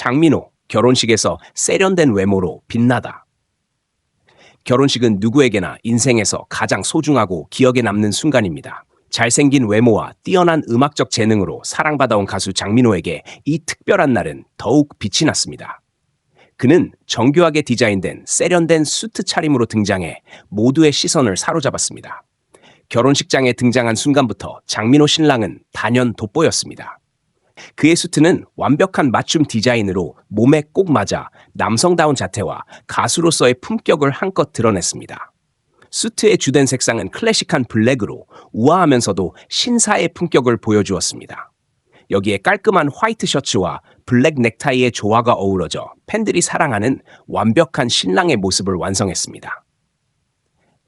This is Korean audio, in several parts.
장민호 결혼식에서 세련된 외모로 빛나다. 결혼식은 누구에게나 인생에서 가장 소중하고 기억에 남는 순간입니다. 잘생긴 외모와 뛰어난 음악적 재능으로 사랑받아온 가수 장민호에게 이 특별한 날은 더욱 빛이 났습니다. 그는 정교하게 디자인된 세련된 수트 차림으로 등장해 모두의 시선을 사로잡았습니다. 결혼식장에 등장한 순간부터 장민호 신랑은 단연 돋보였습니다. 그의 수트는 완벽한 맞춤 디자인으로 몸에 꼭 맞아 남성다운 자태와 가수로서의 품격을 한껏 드러냈습니다. 수트의 주된 색상은 클래식한 블랙으로 우아하면서도 신사의 품격을 보여주었습니다. 여기에 깔끔한 화이트 셔츠와 블랙 넥타이의 조화가 어우러져 팬들이 사랑하는 완벽한 신랑의 모습을 완성했습니다.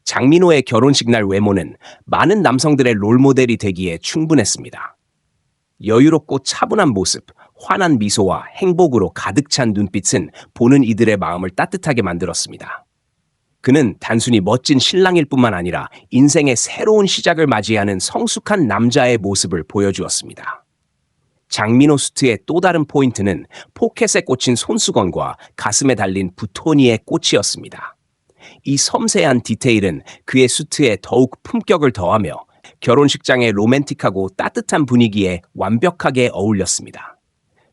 장민호의 결혼식 날 외모는 많은 남성들의 롤모델이 되기에 충분했습니다. 여유롭고 차분한 모습, 환한 미소와 행복으로 가득 찬 눈빛은 보는 이들의 마음을 따뜻하게 만들었습니다. 그는 단순히 멋진 신랑일 뿐만 아니라 인생의 새로운 시작을 맞이하는 성숙한 남자의 모습을 보여주었습니다. 장민호 수트의 또 다른 포인트는 포켓에 꽂힌 손수건과 가슴에 달린 부토니의 꽃이었습니다. 이 섬세한 디테일은 그의 수트에 더욱 품격을 더하며 결혼식장의 로맨틱하고 따뜻한 분위기에 완벽하게 어울렸습니다.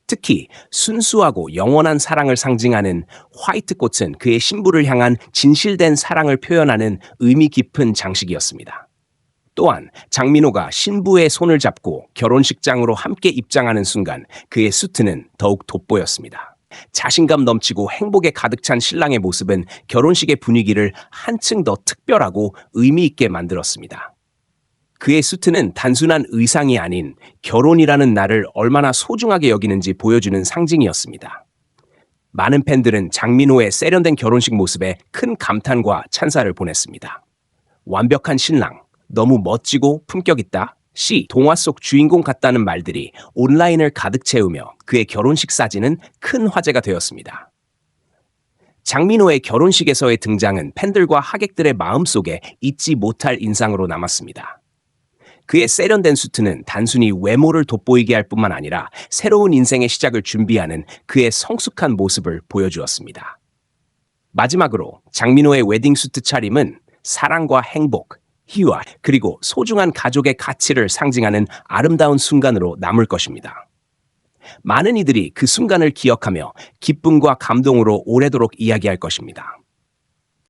특히 순수하고 영원한 사랑을 상징하는 화이트 꽃은 그의 신부를 향한 진실된 사랑을 표현하는 의미 깊은 장식이었습니다. 또한 장민호가 신부의 손을 잡고 결혼식장으로 함께 입장하는 순간 그의 수트는 더욱 돋보였습니다. 자신감 넘치고 행복에 가득 찬 신랑의 모습은 결혼식의 분위기를 한층 더 특별하고 의미 있게 만들었습니다. 그의 수트는 단순한 의상이 아닌 결혼이라는 날을 얼마나 소중하게 여기는지 보여주는 상징이었습니다. 많은 팬들은 장민호의 세련된 결혼식 모습에 큰 감탄과 찬사를 보냈습니다. 완벽한 신랑, 너무 멋지고 품격 있다. C. 동화 속 주인공 같다는 말들이 온라인을 가득 채우며 그의 결혼식 사진은 큰 화제가 되었습니다. 장민호의 결혼식에서의 등장은 팬들과 하객들의 마음속에 잊지 못할 인상으로 남았습니다. 그의 세련된 수트는 단순히 외모를 돋보이게 할 뿐만 아니라 새로운 인생의 시작을 준비하는 그의 성숙한 모습을 보여주었습니다. 마지막으로 장민호의 웨딩 수트 차림은 사랑과 행복, 희화, 그리고 소중한 가족의 가치를 상징하는 아름다운 순간으로 남을 것입니다. 많은 이들이 그 순간을 기억하며 기쁨과 감동으로 오래도록 이야기할 것입니다.